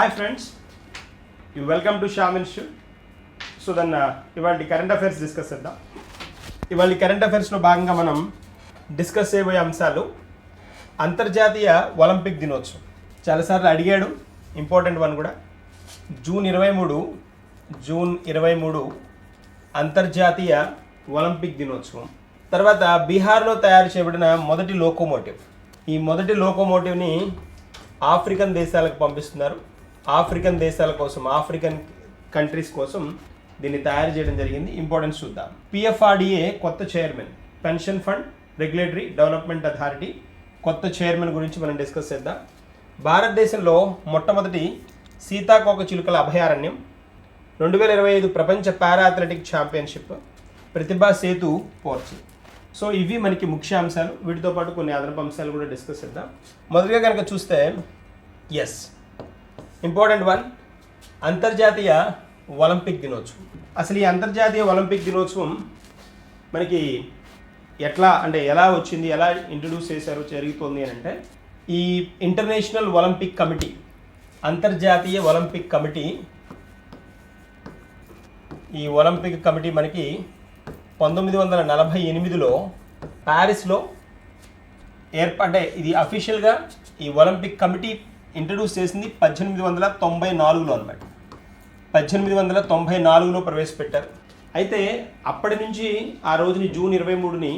Hi friends you welcome to Sam షూ సో దన్ ఇవాళ కరెంట్ అఫైర్స్ డిస్కస్ చేద్దాం. ఇవాళ కరెంట్ అఫైర్స్లో భాగంగా మనం డిస్కస్ చేయబోయే అంశాలు అంతర్జాతీయ ఒలింపిక్ దినోత్సవం. చాలాసార్లు అడిగాడు ఇంపార్టెంట్ వన్ కూడా. జూన్ ఇరవై మూడు జూన్ ఇరవై మూడు అంతర్జాతీయ ఒలింపిక్ దినోత్సవం. తర్వాత బీహార్లో తయారు చేయబడిన మొదటి లోకోమోటివ్ ఈ మొదటి లోకోమోటివ్ని ఆఫ్రికన్ దేశాలకు పంపిస్తున్నారు. ఆఫ్రికన్ దేశాల కోసం ఆఫ్రికన్ కంట్రీస్ కోసం దీన్ని తయారు చేయడం జరిగింది. ఇంపార్టెన్స్ చూద్దాం. పిఎఫ్ఆర్డిఏ కొత్త chairman pension fund regulatory development authority కొత్త చైర్మన్ గురించి మనం డిస్కస్ చేద్దాం. భారతదేశంలో మొట్టమొదటి సీతాకోక చిలుకల అభయారణ్యం రెండు వేల ఇరవై ఐదు ప్రపంచ పారా అథ్లెటిక్ ఛాంపియన్షిప్ ప్రతిభా సేతు పోర్చి. సో ఇవి మనకి ముఖ్య అంశాలు. వీటితో పాటు కొన్ని అదనపు అంశాలు కూడా డిస్కస్ చేద్దాం. మొదటిగా కనుక చూస్తే ఎస్ ఇంపార్టెంట్ వన్ అంతర్జాతీయ ఒలింపిక్ దినోత్సవం. అసలు ఈ అంతర్జాతీయ ఒలింపిక్ దినోత్సవం మనకి ఎట్లా అంటే ఎలా వచ్చింది ఎలా ఇంట్రడ్యూస్ చేశారు జరుగుతుంది అని అంటే ఈ ఇంటర్నేషనల్ ఒలింపిక్ కమిటీ అంతర్జాతీయ ఒలింపిక్ కమిటీ ఈ ఒలింపిక్ కమిటీ మనకి పంతొమ్మిది వందల నలభై ఎనిమిదిలో ప్యారిస్లో ఏర్ప అంటే ఇది అఫీషియల్గా ఈ ఒలింపిక్ కమిటీ ఇంట్రడ్యూస్ చేసింది పద్దెనిమిది వందల తొంభై నాలుగులో అనమాట పద్దెనిమిది వందల తొంభై నాలుగులో ప్రవేశపెట్టారు. అయితే అప్పటి నుంచి ఆ రోజుని జూన్ ఇరవై మూడుని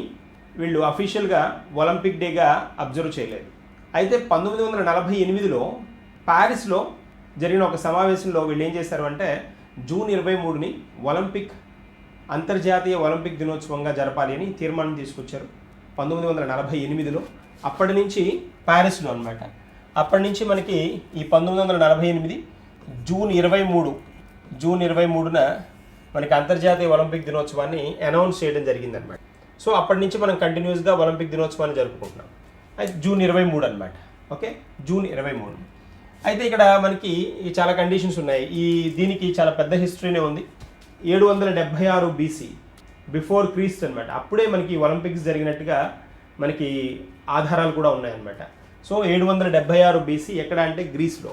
వీళ్ళు అఫీషియల్గా ఒలింపిక్ డేగా అబ్జర్వ్ చేయలేదు. అయితే పంతొమ్మిది వందల నలభై ఎనిమిదిలో ప్యారిస్లో జరిగిన ఒక సమావేశంలో వీళ్ళు ఏం చేశారు అంటే జూన్ ఇరవై మూడుని ఒలింపిక్ అంతర్జాతీయ ఒలింపిక్ దినోత్సవంగా జరపాలి అని తీర్మానం తీసుకొచ్చారు. పంతొమ్మిది వందల నలభై ఎనిమిదిలో. అప్పటి నుంచి ప్యారిస్లో అనమాట అప్పటి నుంచి మనకి ఈ పంతొమ్మిది వందల నలభై ఎనిమిది జూన్ ఇరవై మూడు జూన్ ఇరవై మూడున మనకి అంతర్జాతీయ ఒలింపిక్ దినోత్సవాన్ని అనౌన్స్ చేయడం జరిగిందనమాట సో అప్పటి నుంచి మనం కంటిన్యూస్గా ఒలింపిక్ దినోత్సవాన్ని జరుపుకుంటున్నాం. అయితే జూన్ ఇరవై మూడు అనమాట ఓకే? జూన్ ఇరవై మూడు. అయితే ఇక్కడ మనకి చాలా కండిషన్స్ ఉన్నాయి. ఈ దీనికి చాలా పెద్ద హిస్టరీనే ఉంది. ఏడు వందల డెబ్భై ఆరు బీసీ బిఫోర్ క్రీస్ట్ అనమాట అప్పుడే మనకి ఒలింపిక్స్ జరిగినట్టుగా మనకి ఆధారాలు కూడా ఉన్నాయన్నమాట. సో ఏడు వందల డెబ్భై ఆరు బీసీ ఎక్కడ అంటే గ్రీస్లో.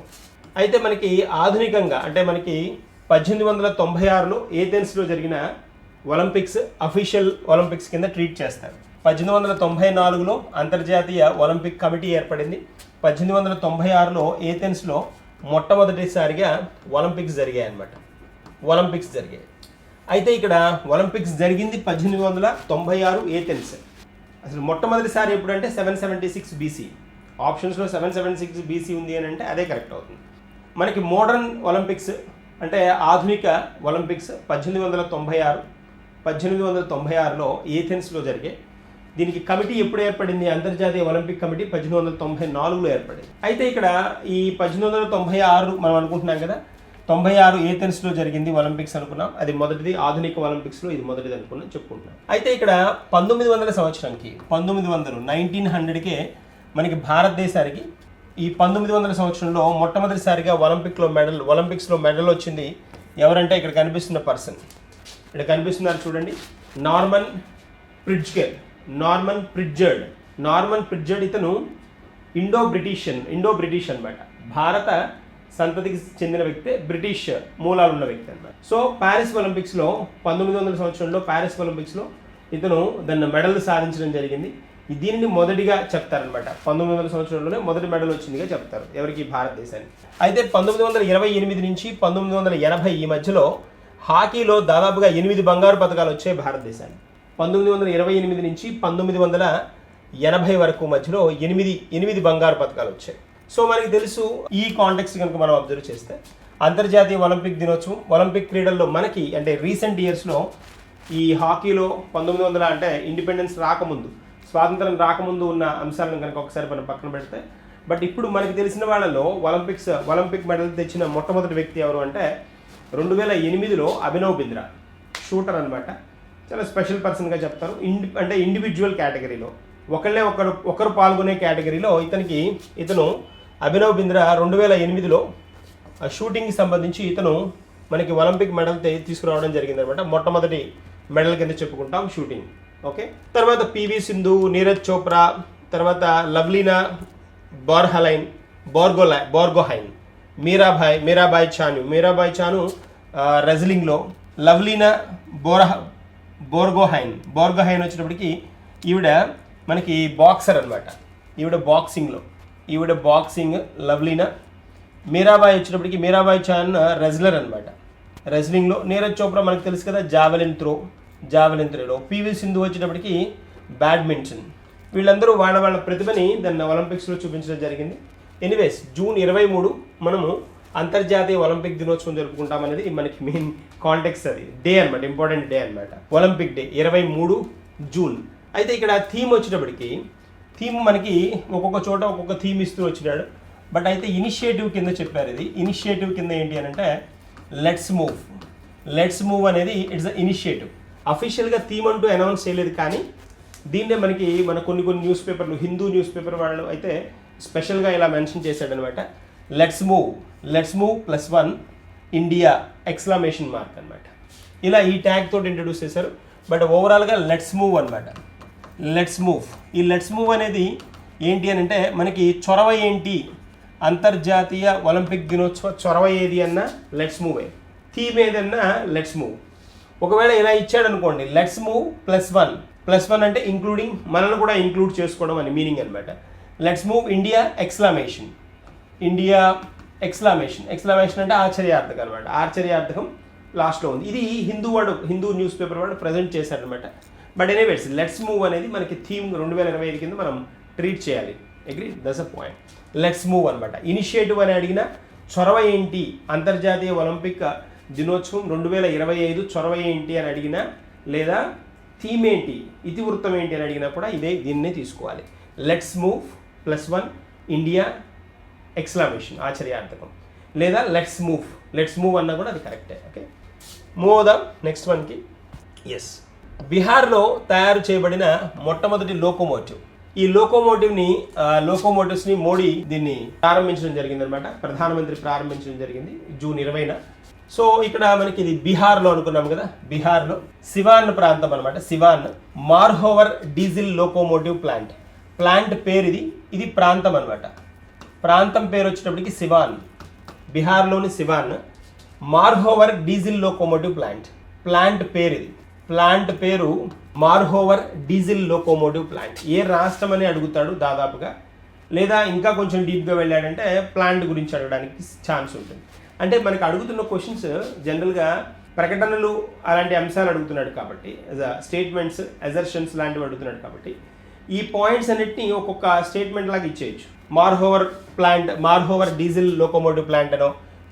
అయితే మనకి ఆధునికంగా అంటే మనకి పద్దెనిమిది వందల తొంభై ఆరులో ఏథెన్స్లో జరిగిన ఒలింపిక్స్ అఫీషియల్ ఒలింపిక్స్ కింద ట్రీట్ చేస్తారు. పద్దెనిమిది వందల తొంభై నాలుగులో అంతర్జాతీయ ఒలింపిక్ కమిటీ ఏర్పడింది. పద్దెనిమిది వందల తొంభై ఆరులో ఏథెన్స్లో మొట్టమొదటిసారిగా ఒలింపిక్స్ జరిగాయి అన్నమాట ఒలింపిక్స్ జరిగాయి. అయితే ఇక్కడ ఒలింపిక్స్ జరిగింది పద్దెనిమిది వందల తొంభై ఆరు ఏథెన్స్. అసలు మొట్టమొదటిసారి ఎప్పుడంటే సెవెన్ సెవెంటీ సిక్స్ బీసీ. ఆప్షన్స్లో సెవెన్ సెవెన్ సిక్స్ బీసీ ఉంది అని అంటే అదే కరెక్ట్ అవుతుంది. మనకి మోడర్న్ ఒలింపిక్స్ అంటే ఆధునిక ఒలింపిక్స్ పద్దెనిమిది వందల తొంభై ఆరు పద్దెనిమిది వందల తొంభై ఆరులో ఏథెన్స్లో జరిగే దీనికి కమిటీ ఎప్పుడు ఏర్పడింది? అంతర్జాతీయ ఒలింపిక్ కమిటీ పద్దెనిమిది వందల తొంభై నాలుగులో ఏర్పడింది. అయితే ఇక్కడ ఈ పద్దెనిమిది వందల తొంభై ఆరు మనం అనుకుంటున్నాం కదా తొంభై ఆరు ఏథెన్స్లో జరిగింది ఒలింపిక్స్ అనుకున్నాం. అది మొదటిది ఆధునిక ఒలింపిక్స్లో ఇది మొదటిది అనుకున్నాం చెప్పుకుంటున్నాం. అయితే ఇక్కడ పంతొమ్మిది వందల సంవత్సరానికి పంతొమ్మిది వందలు నైన్టీన్ హండ్రెడ్కే మనకి భారతదేశానికి ఈ పంతొమ్మిది వందల సంవత్సరంలో మొట్టమొదటిసారిగా ఒలింపిక్లో మెడల్ ఒలింపిక్స్లో మెడల్ వచ్చింది ఎవరంటే ఇక్కడ కనిపిస్తున్న పర్సన్. ఇక్కడ కనిపిస్తున్నారు చూడండి Norman Pritchard Norman Pritchard Norman Pritchard ఇతను ఇండో బ్రిటిషియన్ ఇండో బ్రిటిష్ అనమాట భారత సంతతికి చెందిన వ్యక్తే బ్రిటిష్ మూలాలు ఉన్న వ్యక్తి అనమాట సో ప్యారిస్ ఒలింపిక్స్లో పంతొమ్మిది వందల సంవత్సరంలో ప్యారిస్ ఒలింపిక్స్లో ఇతను దాన్ని మెడల్ సాధించడం జరిగింది. దీనిని మొదటిగా చెప్తారనమాట పంతొమ్మిది వందల సంవత్సరంలోనే మొదటి మెడల్ వచ్చిందిగా చెప్తారు ఎవరికి? భారతదేశానికి. అయితే పంతొమ్మిది వందల ఇరవై ఎనిమిది నుంచి పంతొమ్మిది వందల ఎనభై ఈ మధ్యలో హాకీలో దాదాపుగా ఎనిమిది బంగారు పథకాలు వచ్చాయి భారతదేశానికి. పంతొమ్మిది వందల ఇరవై ఎనిమిది నుంచి పంతొమ్మిది వందల ఎనభై వరకు మధ్యలో ఎనిమిది ఎనిమిది బంగారు పథకాలు వచ్చాయి. సో మనకి తెలుసు ఈ కాంటెక్స్ కనుక మనం అబ్జర్వ్ చేస్తే అంతర్జాతీయ ఒలింపిక్ దినోత్సవం ఒలింపిక్ క్రీడల్లో మనకి అంటే రీసెంట్ ఇయర్స్లో ఈ హాకీలో పంతొమ్మిది వందల అంటే ఇండిపెండెన్స్ రాకముందు స్వాతంత్రం రాకముందు ఉన్న అంశాలను కనుక ఒకసారి మనం పక్కన పెడితే బట్ ఇప్పుడు మనకి తెలిసిన వాళ్ళలో ఒలింపిక్స్ ఒలింపిక్ మెడల్ తెచ్చిన మొట్టమొదటి వ్యక్తి ఎవరు అంటే రెండు వేల ఎనిమిదిలో అభినవ్ బింద్రా. షూటర్ అనమాట చాలా స్పెషల్ పర్సన్గా చెప్తారు. ఇండి అంటే ఇండివిజువల్ కేటగిరీలో. ఒకళ్ళే ఒకరు ఒకరు పాల్గొనే కేటగిరీలో ఇతనికి ఇతను అభినవ్ బింద్రా రెండు వేల ఎనిమిదిలో షూటింగ్కి సంబంధించి ఇతను మనకి ఒలింపిక్ మెడల్ తీసుకురావడం జరిగింది అనమాట మొట్టమొదటి మెడల్ కింద చెప్పుకుంటాం షూటింగ్. ఓకే? తర్వాత పివి సింధు నీరజ్ చోప్రా తర్వాత లవ్లీనా బార్హలైన్ బోర్గోలై బోర్గోహైన్ మీరాబాయ్ మీరాబాయ్ చాను. మీరాబాయ్ చాను రెజ్లింగ్లో. లవ్లీనా బోరహ బోర్గోహైన్. బోర్గోహైన్ వచ్చినప్పటికి ఈవిడ మనకి బాక్సర్ అనమాట ఈవిడ బాక్సింగ్లో ఈవిడ బాక్సింగ్ లవ్లీనా. మీరాబాయ్ వచ్చినప్పటికి మీరాబాయ్ చాన్ రెజ్లర్ అనమాట రెజ్లింగ్లో నీరజ్ చోప్రా మనకు తెలుసు కదా జావెలిన్ త్రో జావలిన్ త్రోలో పివి సింధు వచ్చినప్పటికీ బ్యాడ్మింటన్. వీళ్ళందరూ వాళ్ళ వాళ్ళ ప్రతిభని దాన్ని ఒలింపిక్స్లో చూపించడం జరిగింది. ఎనీవేస్ జూన్ ఇరవై మూడు మనము అంతర్జాతీయ ఒలింపిక్ దినోత్సవం జరుపుకుంటాం అనేది మనకి మెయిన్ కాంటెక్స్ అది. డే అనమాట ఇంపార్టెంట్ డే అనమాట ఒలింపిక్ డే ఇరవై మూడు జూన్. అయితే ఇక్కడ థీమ్ వచ్చేటప్పటికి థీమ్ మనకి ఒక్కొక్క చోట ఒక్కొక్క థీమ్ ఇస్తూ వచ్చినాడు. బట్ అయితే ఇనిషియేటివ్ కింద చెప్పారు ఇది. ఇనిషియేటివ్ కింద ఏంటి అని అంటే లెట్స్ మూవ్. లెట్స్ మూవ్ అనేది ఇట్స్ అ ఇనిషియేటివ్. అఫీషియల్గా థీమ్ అంటూ అనౌన్స్ చేయలేదు కానీ దీన్నే మనకి మన కొన్ని కొన్ని న్యూస్ పేపర్లు హిందూ న్యూస్ పేపర్ వాళ్ళు అయితే స్పెషల్గా ఇలా మెన్షన్ చేశాడనమాట. Let's move let's move plus one India exclamation mark అనమాట. ఇలా ఈ ట్యాగ్ తోటి ఇంట్రడ్యూస్ చేశారు. బట్ ఓవరాల్గా లెట్స్ మూవ్ అనమాట. లెట్స్ మూవ్ ఈ లెట్స్ మూవ్ అనేది ఏంటి అని అంటే మనకి చొరవ ఏంటి? అంతర్జాతీయ ఒలింపిక్ దినోత్సవ చొరవ ఏది అన్నా లెట్స్ మూవ్ థీమ్ ఏదన్నా లెట్స్ మూవ్ ఒకవేళ ఇలా ఇచ్చాడు అనుకోండి let's move plus one plus one అంటే ఇంక్లూడింగ్ మనల్ని కూడా ఇంక్లూడ్ చేసుకోవడం అని మీనింగ్ అనమాట let's move India exclamation India exclamation exclamation అంటే ఆశ్చర్యార్థకం అనమాట ఆశ్చర్యార్థకం లాస్ట్లో ఉంది. ఇది హిందూ వాడు హిందూ న్యూస్ పేపర్ వాడు ప్రజెంట్ చేశారనమాట బట్ ఎనీవేస్ లెట్స్ మూవ్ అనేది మనకి థీమ్ రెండు వేల ఇరవై ఐదు కింద మనం ట్రీట్ చేయాలి. Agree thus a point let's move అనమాట ఇనిషియేటివ్ అని అడిగిన చొరవ ఏంటి? అంతర్జాతీయ ఒలింపిక్ దినోత్సవం రెండు వేల ఇరవై ఐదు చొరవ ఏంటి అని అడిగినా లేదా థీమ్ ఏంటి ఇతివృత్తం ఏంటి అని అడిగినా కూడా ఇదే దీన్నే తీసుకోవాలి. Let's move plus one India exclamation ఆశ్చర్యార్థకం. లేదా లెట్స్ మూవ్ లెట్స్ మూవ్ అన్నా కూడా అది కరెక్టే ఓకే మూవ్ అవుదాం నెక్స్ట్ వన్కి ఎస్ బీహార్లో తయారు చేయబడిన మొట్టమొదటి లోకోమోటివ్ ఈ లోకోమోటివ్ని లోకోమోటివ్స్ని మోడీ దీన్ని ప్రారంభించడం జరిగింది అనమాట ప్రధానమంత్రి ప్రారంభించడం జరిగింది జూన్ ఇరవైన. సో ఇక్కడ మనకి ఇది బీహార్లో అనుకున్నాం కదా బీహార్లో సివాన్ ప్రాంతం అనమాట Siwan Marhowrah diesel locomotive plant. Plant పేరు ఇది ఇది ప్రాంతం అనమాట ప్రాంతం పేరు వచ్చేటప్పటికి సివాన్ బీహార్లోని Siwan Marhowrah diesel locomotive plant. Plant పేరు ఇది ప్లాంట్ పేరు మార్హోవర్ డీజిల్ లోకోమోటివ్ ప్లాంట్. ఏ రాష్ట్రం అని అడుగుతాడు దాదాపుగా లేదా ఇంకా కొంచెం డీప్గా వెళ్ళాడంటే ప్లాంట్ గురించి అడగడానికి ఛాన్స్ ఉంటుంది. అంటే మనకు అడుగుతున్న క్వశ్చన్స్ జనరల్గా ప్రకటనలు అలాంటి అంశాలు అడుగుతున్నాడు కాబట్టి స్టేట్మెంట్స్ అజర్షన్స్ లాంటివి అడుగుతున్నాడు కాబట్టి ఈ పాయింట్స్ అన్నిటిని ఒక్కొక్క స్టేట్మెంట్ లాగా ఇచ్చేయచ్చు. Marhowrah plant Marhowrah diesel locomotive plant అనో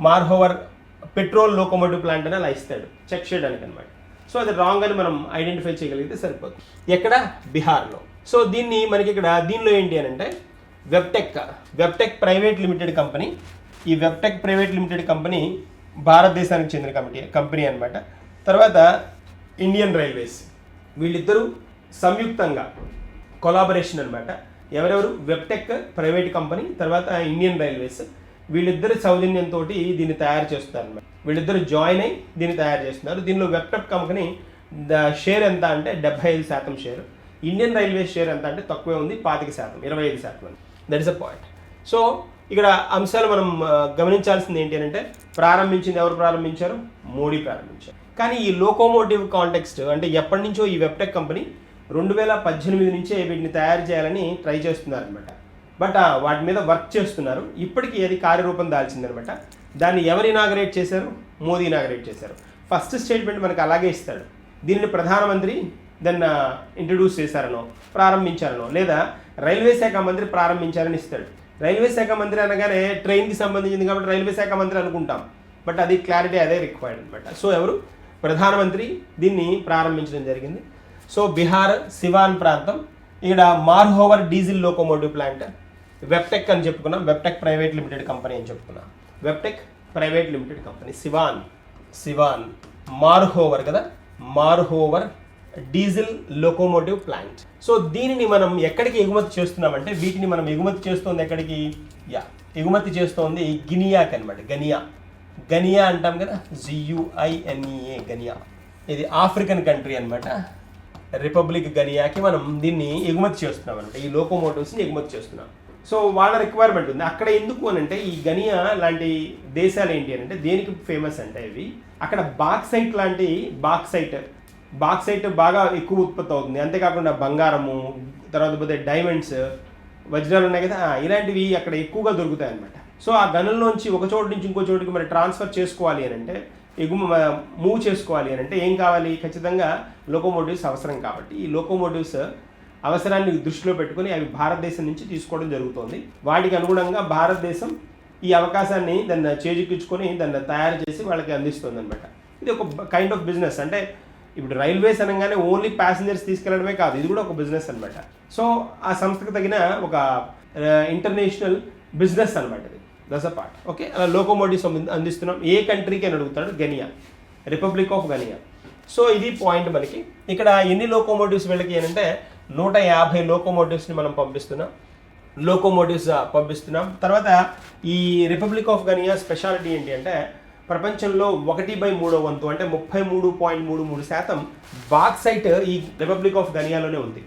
మార్హోవర్ పెట్రోల్ లోకోమోటివ్ ప్లాంట్ అని అలా ఇస్తాడు. చెక్ చేయడానికి అనమాట సో అది రాంగ్ అని మనం ఐడెంటిఫై చేయగలిగితే సరిపోతుంది. ఎక్కడ? బీహార్లో సో దీన్ని మనకి ఇక్కడ దీనిలో ఏంటి అని అంటే Wabtec Wabtec private limited company ఈ వెబ్టెక్ ప్రైవేట్ లిమిటెడ్ కంపెనీ భారతదేశానికి చెందిన కంపెనీ కంపెనీ అనమాట తర్వాత ఇండియన్ రైల్వేస్ వీళ్ళిద్దరూ సంయుక్తంగా కొలాబరేషన్ అనమాట ఎవరెవరు? వెబ్టెక్ ప్రైవేట్ కంపెనీ తర్వాత ఇండియన్ రైల్వేస్ వీళ్ళిద్దరు సౌజన్యంతో దీన్ని తయారు చేస్తున్నారు అనమాట వీళ్ళిద్దరు జాయిన్ అయ్యి దీన్ని తయారు చేస్తున్నారు. దీనిలో వెబ్టెక్ కంపెనీ ద షేర్ ఎంత అంటే డెబ్బై ఐదు శాతం షేర్ ఇండియన్ రైల్వేస్ షేర్ ఎంత అంటే తక్కువే ఉంది పాతిక శాతం ఇరవై ఐదు శాతం that is a point so ఇక్కడ అంశాలు మనం గమనించాల్సింది ఏంటి అంటే ప్రారంభించింది ఎవరు ప్రారంభించారు? మోడీ ప్రారంభించారు. కానీ ఈ లోకోమోటివ్ కాంటెక్స్ట్ అంటే ఎప్పటి నుంచో ఈ వెబ్టెక్ కంపెనీ రెండు వేల పద్దెనిమిది నుంచే వీటిని తయారు చేయాలని ట్రై చేస్తున్నారనమాట బట్ వాటి మీద వర్క్ చేస్తున్నారు. ఇప్పటికీ అది కార్యరూపం దాల్చిందనమాట దాన్ని ఎవరు ఇనాగరేట్ చేశారు? మోదీ ఇనాగరేట్ చేశారు. ఫస్ట్ స్టేట్మెంట్ మనకు అలాగే ఇస్తాడు. దీనిని ప్రధానమంత్రి దాన్ని ఇంట్రడ్యూస్ చేశారనో ప్రారంభించారనో లేదా రైల్వే శాఖ మంత్రి ప్రారంభించారని ఇస్తాడు. రైల్వే శాఖ మంత్రి అనగానే ట్రైన్కి సంబంధించింది కాబట్టి రైల్వే శాఖ మంత్రి అనుకుంటాం. బట్ అది క్లారిటీ అదే రిక్వైర్డ్ అనమాట సో ఎవరు? ప్రధానమంత్రి దీన్ని ప్రారంభించడం జరిగింది. సో బీహార్ సివాన్ ప్రాంతం ఇక్కడ Marhowrah diesel locomotive plant Wabtec అని చెప్పుకున్నాం. వెబ్టెక్ ప్రైవేట్ లిమిటెడ్ కంపెనీ అని చెప్పుకున్నాం. Wabtec private limited company Siwan Siwan Marhowrah కదా? Marhowrah diesel locomotive plant. So దీనిని మనం ఎక్కడికి ఎగుమతి చేస్తున్నామంటే వీటిని మనం ఎగుమతి చేస్తుంది ఎక్కడికి? యా ఎగుమతి చేస్తోంది గినియాకి అనమాట గనియా. గనియా అంటాం కదా G U I N E A Guinea. ఇది ఆఫ్రికన్ కంట్రీ అనమాట రిపబ్లిక్ గనియాకి మనం దీన్ని ఎగుమతి చేస్తున్నాం అనమాట ఈ లోకోమోటివ్స్ని ఎగుమతి చేస్తున్నాం. సో వాళ్ళ రిక్వైర్మెంట్ ఉంది. అక్కడ ఎందుకు అని అంటే ఈ గనియా లాంటి దేశాలు ఏంటి అని అంటే దేనికి ఫేమస్ అంటే ఇవి అక్కడ బాక్సైట్ లాంటి బాక్సైట్ బాక్సైట్ బాగా ఎక్కువ ఉత్పత్తి అవుతుంది. అంతేకాకుండా బంగారము తర్వాత పోతే డైమండ్స్ వజ్రాలు ఉన్నాయి కదా ఇలాంటివి అక్కడ ఎక్కువగా దొరుకుతాయి అనమాట సో ఆ గనుల్లోంచి ఒక చోటు నుంచి ఇంకో చోటుకి మరి ట్రాన్స్ఫర్ చేసుకోవాలి అని అంటే ఎగుమ మూవ్ చేసుకోవాలి అని అంటే ఏం కావాలి? ఖచ్చితంగా లోకోమోటివ్స్ అవసరం కాబట్టి ఈ లోకోమోటివ్స్ అవసరాన్ని దృష్టిలో పెట్టుకొని అవి భారతదేశం నుంచి తీసుకోవడం జరుగుతుంది. వాటికి అనుగుణంగా భారతదేశం ఈ అవకాశాన్ని దాన్ని చేజిక్కించుకొని దాన్ని తయారు చేసి వాళ్ళకి అందిస్తుంది అనమాట ఇది ఒక కైండ్ ఆఫ్ బిజినెస్ అంటే ఇప్పుడు రైల్వేస్ అనగానే ఓన్లీ ప్యాసింజర్స్ తీసుకెళ్ళడమే కాదు ఇది కూడా ఒక బిజినెస్ అనమాట సో ఆ సంస్థకు తగిన ఒక ఇంటర్నేషనల్ బిజినెస్ అనమాట ఇది. దస్ అ పార్ట్ ఓకే అలా లోకోమోటివ్స్ అందిస్తున్నాం. ఏ కంట్రీకి అని అడుగుతాడు? Guinea republic of Guinea so ఇది పాయింట్ మనకి. ఇక్కడ ఎన్ని లోకోమోటివ్స్ వీళ్ళకి ఏంటంటే నూట యాభై లోకోమోటివ్స్ని మనం పంపిస్తున్నాం. లోకోమోటివ్స్ పంపిస్తున్నాం. తర్వాత ఈ రిపబ్లిక్ ఆఫ్ గనియా స్పెషాలిటీ ఏంటి అంటే ప్రపంచంలో ఒకటి బై మూడో వంతు అంటే ముప్పై మూడు పాయింట్ మూడు మూడు శాతం బాక్సైట్ ఈ రిపబ్లిక్ ఆఫ్ గనియాలోనే ఉంది.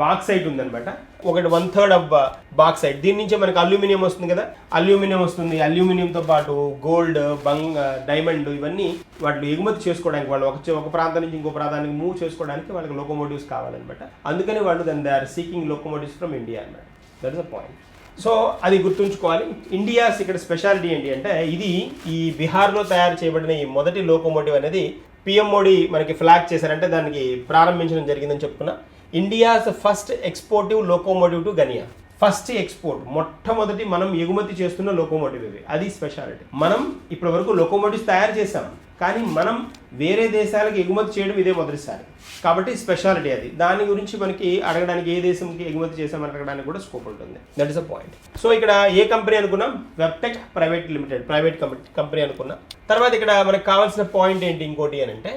బాక్సైట్ ఉందనమాట ఒకటి వన్ థర్డ్ ఆఫ్ బాక్సైట్. దీని నుంచే మనకు అల్యూమినియం వస్తుంది కదా? అల్యూమినియం వస్తుంది. అల్యూమినియంతో పాటు గోల్డ్ బంగ్ డైమండ్ ఇవన్నీ వాటిని ఎగుమతి చేసుకోవడానికి వాళ్ళు ఒక ఒక ప్రాంతం నుంచి ఇంకో ప్రాంతానికి మూవ్ చేసుకోవడానికి వాళ్ళకి లోకోమోటివ్స్ కావాలన్నమాట. అందుకని వాళ్ళు దాని they are seeking locomotives from India అనమాట that is a point so అది గుర్తుంచుకోవాలి. ఇండియాస్ ఇక్కడ స్పెషాలిటీ ఏంటి అంటే ఇది ఈ బీహార్లో తయారు చేయబడిన ఈ మొదటి లోకోమోటివ్ అనేది పిఎం మోడీ మనకి ఫ్లాగ్ చేశారంటే దానికి ప్రారంభించడం జరిగిందని చెప్పుకున్నా. India's first exported locomotive to Guinea. First export మొట్టమొదటి మనం ఎగుమతి చేస్తున్న లోకోమోటివ్ ఇది. అది స్పెషాలిటీ. మనం ఇప్పటి వరకు లోకోమోటివ్స్ తయారు చేసాం కానీ మనం వేరే దేశాలకు ఎగుమతి చేయడం ఇదే మొదటిసారి. కాబట్టి స్పెషాలిటీ అది. దాని గురించి మనకి అడగడానికి ఏ దేశంకి ఎగుమతి చేసామని అడగడానికి కూడా స్కోప్ ఉంటుంది. That is a point so ఇక్కడ ఏ కంపెనీ అనుకున్నాం? Wabtec private limited private company అనుకున్నాం. తర్వాత ఇక్కడ మనకు కావాల్సిన పాయింట్ ఏంటి ఇంకోటి అని అంటే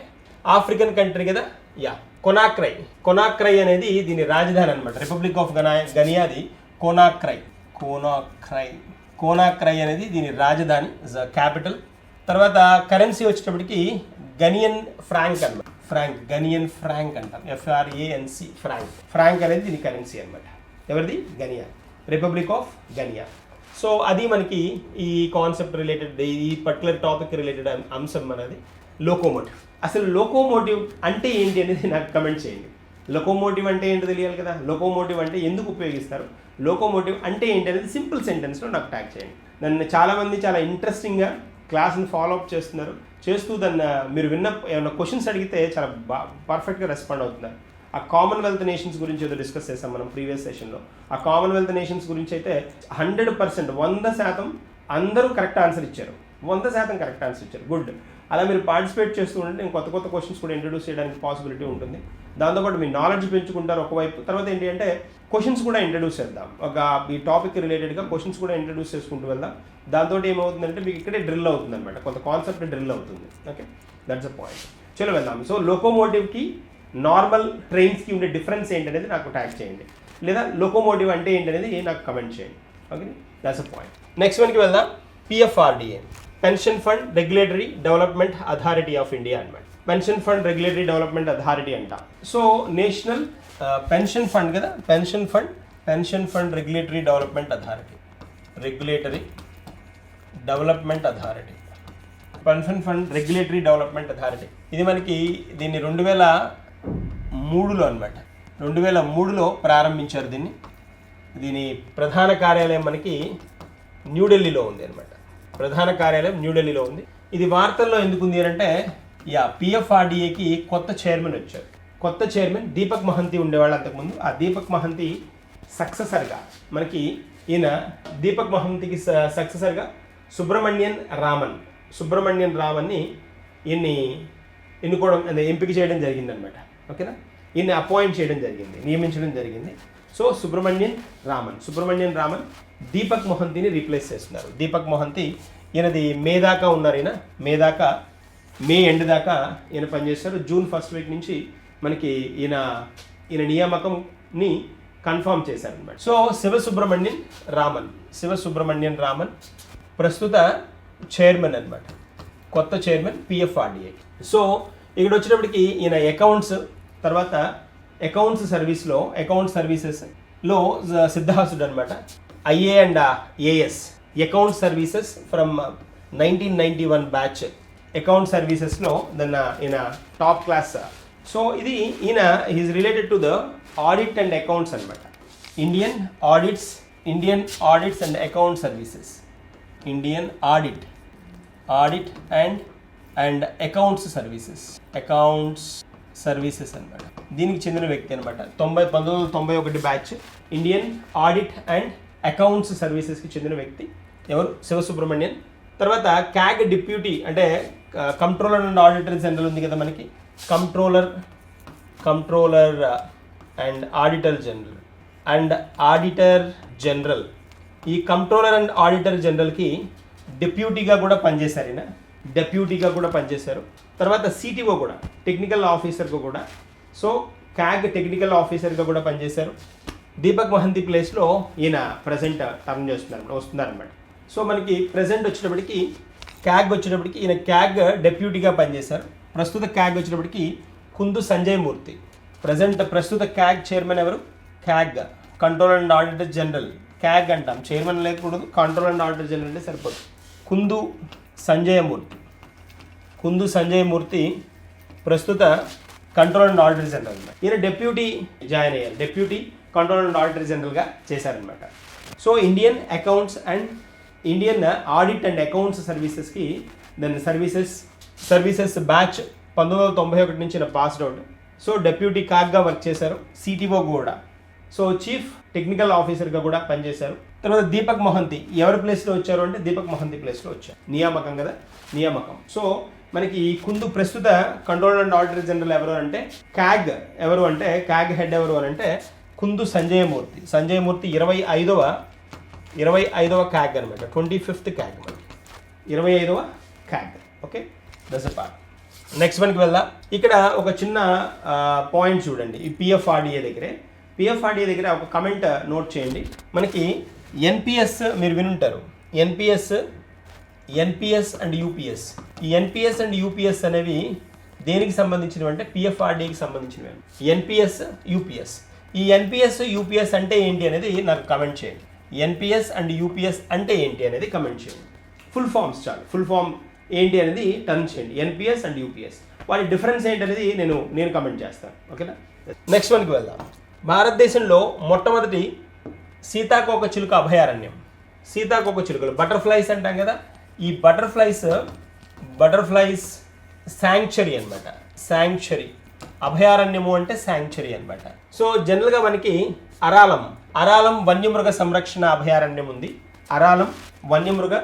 ఆఫ్రికన్ కంట్రీ కదా? యా కొనాక్రై కొనాక్రై అనేది దీని రాజధాని అనమాట రిపబ్లిక్ ఆఫ్ గనా గనియాది కోనాక్రై కోనాక్రై కోనాక్రై అనేది దీని రాజధాని క్యాపిటల్ తర్వాత కరెన్సీ వచ్చేటప్పటికి గనియన్ ఫ్రాంక్ అన్నమాట. ఫ్రాంక్ గనియన్ ఫ్రాంక్ అంటాం. F R A N C franc franc అనేది దీని కరెన్సీ అన్నమాట. ఎవరిది? Guinea republic of Guinea so అది మనకి ఈ కాన్సెప్ట్ రిలేటెడ్ ఈ పర్టికులర్ టాపిక్ రిలేటెడ్ అంశం మనది. లోకోమోటివ్ అసలు లోకోమోటివ్ అంటే ఏంటి అనేది నాకు కమెంట్ చేయండి. లోకోమోటివ్ అంటే ఏంటో తెలియాలి కదా? లోకోమోటివ్ అంటే ఎందుకు ఉపయోగిస్తారు? లోకోమోటివ్ అంటే ఏంటి అనేది సింపుల్ సెంటెన్స్లో నాకు ట్యాగ్ చేయండి. నన్ను చాలామంది చాలా ఇంట్రెస్టింగ్గా క్లాస్ని ఫాలో అప్ చేస్తున్నారు. చేస్తూ దాన్ని మీరు విన్న ఏమైనా క్వశ్చన్స్ అడిగితే చాలా బా పర్ఫెక్ట్గా రెస్పాండ్ అవుతున్నారు. ఆ కామన్వెల్త్ నేషన్స్ గురించి ఏదో డిస్కస్ చేసాం మనం ప్రీవియస్ సెషన్లో ఆ కామన్వెల్త్ నేషన్స్ గురించి అయితే హండ్రెడ్ పర్సెంట్ వంద శాతం అందరూ కరెక్ట్ ఆన్సర్ ఇచ్చారు. వంద శాతం కరెక్ట్ ఆన్సర్ ఇచ్చారు. గుడ్ అలా మీరు పార్టిసిపేట్ చేస్తూ ఉంటే నేను కొత్త కొత్త క్వశ్చన్స్ కూడా ఇంట్రడ్యూస్ చేయడానికి పాసిబిలిటీ ఉంటుంది. దాంతోపాటు మీ నాలెడ్జ్ పెంచుకుంటారు ఒకవైపు. తర్వాత ఏంటి అంటే క్వశ్చన్స్ కూడా ఇంట్రడ్యూస్ చేద్దాం. ఒక ఈ టాపిక్ రిలేటెడ్గా క్వశ్చన్స్ కూడా ఇంట్రడ్యూస్ చేసుకుంటూ వెళ్దాం. దాంతో ఏమవుతుందంటే మీకు ఇక్కడే డ్రిల్ అవుతుంది అనమాట కొంత కాన్సెప్ట్ డ్రిల్ అవుతుంది. ఓకే దట్స్ అ పాయింట్ చలో వెళ్దాం. సో లోకోమోటివ్కి నార్మల్ ట్రైన్స్కి ఉండే డిఫరెన్స్ ఏంటనేది నాకు ట్యాగ్ చేయండి. లేదా లోకోమోటివ్ అంటే ఏంటనేది నాకు కమెంట్ చేయండి. Okay that's a point next వన్కి వెళ్దాం. PFRDA pension fund regulatory development authority of India అనమాట pension fund regulatory development authority అంట. సో నేషనల్ పెన్షన్ ఫండ్ కదా? Pension fund pension fund regulatory development authority. Regulatory development authority. Pension fund regulatory development authority. ఇది మనకి దీన్ని రెండు వేల మూడులో అనమాట రెండు వేల మూడులో ప్రారంభించారు దీన్ని. దీని ప్రధాన కార్యాలయం మనకి న్యూఢిల్లీలో ఉంది అనమాట ప్రధాన కార్యాలయం న్యూఢిల్లీలో ఉంది. ఇది వార్తల్లో ఎందుకు ఉంది అంటే యా పిఎఫ్ఆర్డిఏకి కొత్త చైర్మన్ వచ్చారు. కొత్త చైర్మన్ దీపక్ మహంతి ఉండేవాళ్ళు అంతకుముందు. ఆ దీపక్ మహంతి సక్సెసర్గా మనకి ఈయన దీపక్ మహంతికి సక్సెసర్గా సుబ్రహ్మణ్యన్ రామన్ సుబ్రహ్మణ్యన్ రామన్ని ఈయన్ని ఎన్నుకోవడం ఎంపిక చేయడం జరిగిందనమాట. ఓకేనా? ఈయన్ని అపాయింట్ చేయడం జరిగింది నియమించడం జరిగింది. సో సుబ్రహ్మణ్యన్ రామన్ సుబ్రహ్మణ్యన్ రామన్ దీపక్ మొహంతిని రీప్లేస్ చేస్తున్నారు. దీపక్ మొహంతి ఈయనది మే దాకా ఉన్నారు ఈయన. మే దాకా మే ఎండ్ దాకా ఈయన పనిచేస్తారు. జూన్ ఫస్ట్ వీక్ నుంచి మనకి ఈయన ఈయన నియామకంని కన్ఫర్మ్ చేశారనమాట సో శివ సుబ్రహ్మణ్యన్ రామన్ శివ సుబ్రహ్మణ్యన్ రామన్ ప్రస్తుత చైర్మన్ అనమాట కొత్త చైర్మన్ పిఎఫ్ఆర్డిఏ. సో ఇక్కడ వచ్చినప్పటికి ఈయన అకౌంట్స్ తర్వాత అకౌంట్స్ సర్వీస్లో అకౌంట్ సర్వీసెస్లో సిద్ధాసుడు అనమాట IA and AS account services from nineteen ninety one batch account సర్వీసెస్లో దన్న ఈయన టాప్ క్లాస్. సో ఇది ఈయన is related to the audit and accounts అనమాట Indian audits Indian audits and account services Indian audit audit and and accounts services accounts services అనమాట దీనికి చెందిన వ్యక్తి అనమాట తొంభై పంతొమ్మిది వందల తొంభై ఒకటి batch Indian audit and accounts సర్వీసెస్కి చెందిన వ్యక్తి. ఎవరు? శివసుబ్రహ్మణ్యన్. తర్వాత క్యాగ్ డిప్యూటీ అంటే కంట్రోలర్ అండ్ ఆడిటర్ జనరల్ ఉంది కదా మనకి. Controller controller and auditor general and auditor general ఈ కంట్రోలర్ అండ్ ఆడిటర్ జనరల్కి డిప్యూటీగా కూడా పనిచేశారు ఈయన. డెప్యూటీగా కూడా పనిచేశారు. తర్వాత సిటీఓ కూడా టెక్నికల్ ఆఫీసర్గా కూడా. సో క్యాగ్ టెక్నికల్ ఆఫీసర్గా కూడా పనిచేశారు. దీపక్ మహంతి ప్లేస్లో ఈయన ప్రజెంట్ టర్న్ చేస్తున్నారు వస్తున్నారనమాట సో మనకి ప్రజెంట్ వచ్చేటప్పటికి క్యాగ్ వచ్చేటప్పటికి ఈయన క్యాగ్ డెప్యూటీగా పనిచేశారు. ప్రస్తుత క్యాగ్ వచ్చేటప్పటికి కుందు సంజయ్ మూర్తి. ప్రజెంట్ ప్రస్తుత క్యాగ్ చైర్మన్ ఎవరు? CAG control and auditor general CAG అంటాం. చైర్మన్ లేకూడదు కంట్రోల్ అండ్ ఆడిటర్ జనరల్ అంటే సరిపోదు. కుందు సంజయ మూర్తి. కుందు సంజయ్ మూర్తి ప్రస్తుత కంట్రోల్ అండ్ ఆడిటర్ జనరల్ ఈయన డెప్యూటీ జాయిన్ అయ్యారు. డెప్యూటీ కంట్రోల్ అండ్ ఆడిటర్ జనరల్గా చేశారనమాట so Indian accounts and Indian audit and accounts సర్వీసెస్కి దాని సర్వీసెస్ సర్వీసెస్ బ్యాచ్ పంతొమ్మిది వందల తొంభై ఒకటి నుంచి నా పాస్డ్ అవుట్ సో డెప్యూటీ కాగ్గా వర్క్ చేశారు సిటీఓ కూడా. సో చీఫ్ టెక్నికల్ ఆఫీసర్గా కూడా పనిచేశారు. తర్వాత దీపక్ మొహంతి ఎవరి ప్లేస్లో వచ్చారు అంటే దీపక్ మొహంతి ప్లేస్లో వచ్చారు. నియామకం కదా నియామకం. సో మనకి ఈ కుందు ప్రస్తుత కంట్రోల్ అండ్ ఆడిటర్ జనరల్ ఎవరు అంటే క్యాగ్ ఎవరు అంటే క్యాగ్ హెడ్ ఎవరు అని అంటే కుందు సంజయమూర్తి. సంజయమూర్తి ఇరవై ఐదవ ఇరవై ఐదవ క్యాగ్ అనమాట ట్వంటీ ఫిఫ్త్ క్యాగ్ మనకి. ఇరవై ఐదవ CAG okay? This part next వన్కి వెళ్దాం. ఇక్కడ ఒక చిన్న పాయింట్ చూడండి. ఈ పిఎఫ్ఆర్డిఏ దగ్గరే. పిఎఫ్ఆర్డిఏ దగ్గర ఒక కమెంట్ నోట్ చేయండి. మనకి ఎన్పిఎస్ మీరు వినుంటారు. ఎన్పిఎస్ ఎన్పిఎస్ అండ్ యూపీఎస్ ఈ ఎన్పిఎస్ అండ్ యూపీఎస్ అనేవి దేనికి సంబంధించినవి అంటే పిఎఫ్ఆర్డీకి సంబంధించినవి. ఎన్పిఎస్ యూపీఎస్ ఈ ఎన్పిఎస్ యూపీఎస్ అంటే ఏంటి అనేది నాకు కమెంట్ చేయండి. ఎన్పిఎస్ అండ్ యూపీఎస్ అంటే ఏంటి అనేది కమెంట్ చేయండి. ఫుల్ ఫామ్స్ చాలు. ఫుల్ ఫామ్ ఏంటి అనేది టర్న్ చేయండి. ఎన్పిఎస్ అండ్ యూపీఎస్ వాటి డిఫరెన్స్ ఏంటి అనేది నేను నేను కమెంట్ చేస్తాను. ఓకేనా నెక్స్ట్ వన్కి వెళ్దాం. భారతదేశంలో మొట్టమొదటి సీతాకోక చిలుక అభయారణ్యం. సీతాకోక చిలుకలు. బటర్ఫ్లైస్ అంటాం కదా. ఈ బటర్ఫ్లైస్ బటర్ఫ్లైస్ శాంక్చరీ అన్నమాట. శాంక్చరీ అభయారణ్యము అంటే శాంక్చురీ అనమాట సో జనరల్గా మనకి అరాలం. అరాలం వన్యమృగ సంరక్షణ అభయారణ్యం ఉంది. అరాలం వన్యమృగ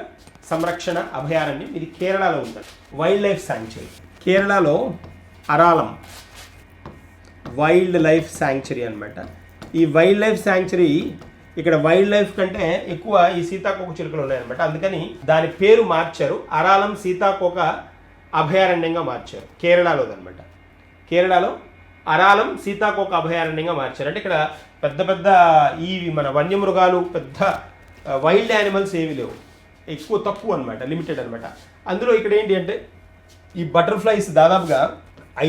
సంరక్షణ అభయారణ్యం ఇది కేరళలో ఉంది. వైల్డ్ లైఫ్ శాంక్చురీ కేరళలో అరాలం వైల్డ్ లైఫ్ శాంక్చురీ అనమాట ఈ వైల్డ్ లైఫ్ శాంక్చురీ ఇక్కడ వైల్డ్ లైఫ్ కంటే ఎక్కువ ఈ సీతాకోక చిలుకలు ఉన్నాయన్నమాట. అందుకని దాని పేరు మార్చారు. అరాలం సీతాకోక అభయారణ్యంగా మార్చారు. కేరళలో అనమాట కేరళలో అరాలం సీతాకోక అభయారణ్యంగా మార్చారు అంటే ఇక్కడ పెద్ద పెద్ద ఈ మన వన్యమృగాలు పెద్ద వైల్డ్ యానిమల్స్ ఏవి లేవు. ఎక్కువ తక్కువ అనమాట లిమిటెడ్ అనమాట అందులో ఇక్కడ ఏంటి అంటే ఈ బటర్ఫ్లైస్ దాదాపుగా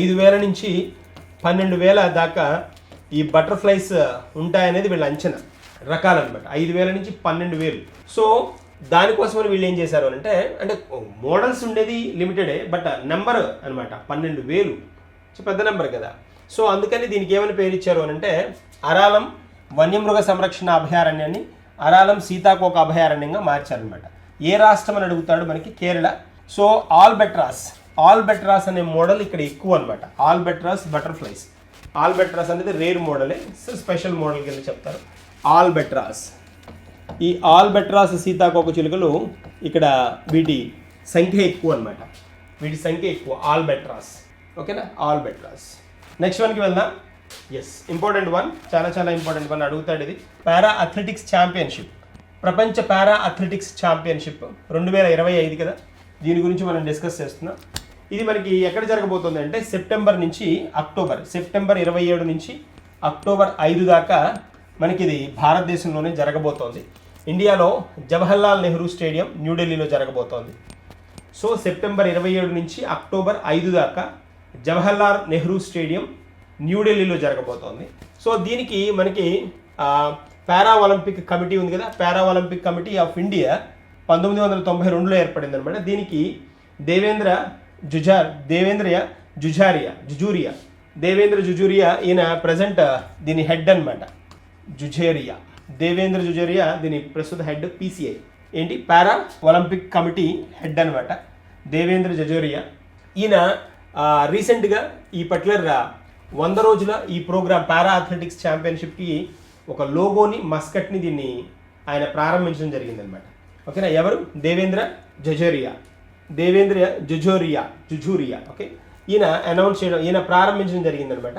ఐదు వేల నుంచి పన్నెండు వేల దాకా ఈ బటర్ఫ్లైస్ ఉంటాయనేది వీళ్ళ అంచనా రకాలన్నమాట. ఐదు వేల నుంచి పన్నెండు వేలు. సో దానికోసమని వీళ్ళు ఏం చేశారు అని అంటే అంటే మోడల్స్ ఉండేది లిమిటెడే బట్ నెంబర్ అన్నమాట పన్నెండు వేలు. సో పెద్ద నెంబర్ కదా. సో అందుకని దీనికి ఏమని పేరు ఇచ్చారు అని అంటే అరాలం వన్యమృగ సంరక్షణ అభయారణ్యాన్ని అరాలం సీతాకోక అభయారణ్యంగా మార్చారనమాట ఏ రాష్ట్రం అని అడుగుతాడు మనకి? Kerala. So albatross albatross అనే మోడల్ ఇక్కడ ఎక్కువ అనమాట albatross butterflies albatross అనేది రేర్ మోడలే స్పెషల్ మోడల్ కింద చెప్తారు. ఆల్ బెట్రాస్ ఈ ఆల్ బెట్రాస్ సీతాకోక చిలుకలు ఇక్కడ వీటి సంఖ్య ఎక్కువ అనమాట వీటి సంఖ్య ఎక్కువ. ఆల్ బెట్రాస్ ఓకేనా? ఆల్ బెట్రాస్ నెక్స్ట్ వన్కి వెళ్దాం. ఎస్ ఇంపార్టెంట్ వన్ చాలా చాలా ఇంపార్టెంట్ వన్ అడుగుతాడు ఇది. పారా అథ్లెటిక్స్ ఛాంపియన్షిప్ ప్రపంచ పారా అథ్లెటిక్స్ ఛాంపియన్షిప్ రెండు వేల ఇరవై ఐదు కదా? దీని గురించి మనం డిస్కస్ చేస్తున్నాం. ఇది మనకి ఎక్కడ జరగబోతుంది అంటే సెప్టెంబర్ నుంచి అక్టోబర్. సెప్టెంబర్ ఇరవై ఏడు నుంచి అక్టోబర్ ఐదు దాకా మనకి ఇది భారతదేశంలోనే జరగబోతోంది. ఇండియాలో జవహర్లాల్ నెహ్రూ స్టేడియం న్యూఢిల్లీలో జరగబోతోంది. సో సెప్టెంబర్ ఇరవై ఏడు నుంచి అక్టోబర్ ఐదు దాకా జవహర్లాల్ నెహ్రూ స్టేడియం న్యూఢిల్లీలో జరగబోతోంది. సో దీనికి మనకి పారా ఒలింపిక్ కమిటీ ఉంది కదా para Olympic committee of India పంతొమ్మిది వందల తొంభై రెండులో ఏర్పడింది అనమాట దీనికి దేవేంద్ర జుజార్ దేవేంద్రయ జుజారియా జుజూరియా దేవేంద్ర జుజూరియా ఈయన ప్రజెంట్ దీని హెడ్ అన్నమాట. జుజేరియా దేవేంద్ర జుజేరియా దీని ప్రస్తుత హెడ్ పీసీఐ ఏంటి? పారా ఒలింపిక్ కమిటీ హెడ్ అనమాట దేవేంద్ర జజోరియా. ఈయన రీసెంట్గా ఈ పర్టికులర్ వంద రోజుల ఈ ప్రోగ్రామ్ పారా అథ్లెటిక్స్ ఛాంపియన్షిప్కి ఒక లోగోని మస్కట్ని దీన్ని ఆయన ప్రారంభించడం జరిగిందనమాట ఓకేనా ఎవరు? దేవేంద్ర జజోరియా. దేవేంద్ర జుజోరియా. జుజూరియా. ఓకే ఈయన అనౌన్స్ చేయడం ఈయన ప్రారంభించడం జరిగిందనమాట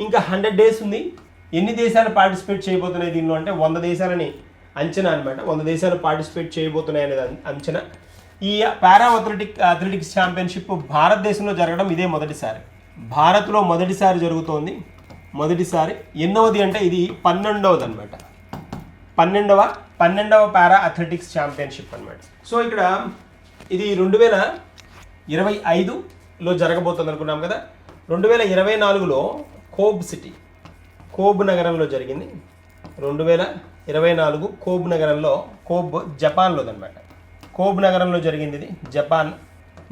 ఇంకా హండ్రెడ్ డేస్ ఉంది. ఎన్ని దేశాలు పార్టిసిపేట్ చేయబోతున్నాయి దీనిలో? అంటే వంద దేశాలని అంచనా అనమాట వంద దేశాలు పార్టిసిపేట్ చేయబోతున్నాయి అనేది అంచనా. ఈ పారా అథ్లెటిక్ అథ్లెటిక్స్ ఛాంపియన్షిప్ భారతదేశంలో జరగడం ఇదే మొదటిసారి. భారత్లో మొదటిసారి జరుగుతోంది. మొదటిసారి. ఎన్నవది అంటే ఇది పన్నెండవది అనమాట పన్నెండవ పన్నెండవ పారా అథ్లెటిక్స్ ఛాంపియన్షిప్ అనమాట సో ఇక్కడ ఇది రెండు వేల ఇరవై ఐదులో జరగబోతుంది అనుకున్నాం కదా. రెండు వేల ఇరవై నాలుగులో కోబ్ సిటీ కోబ్ నగరంలో జరిగింది. రెండు వేల ఇరవై నాలుగు కోబ్ నగరంలో కోబ్ జపాన్లోదనమాట కోబ్ నగరంలో జరిగింది ఇది. జపాన్.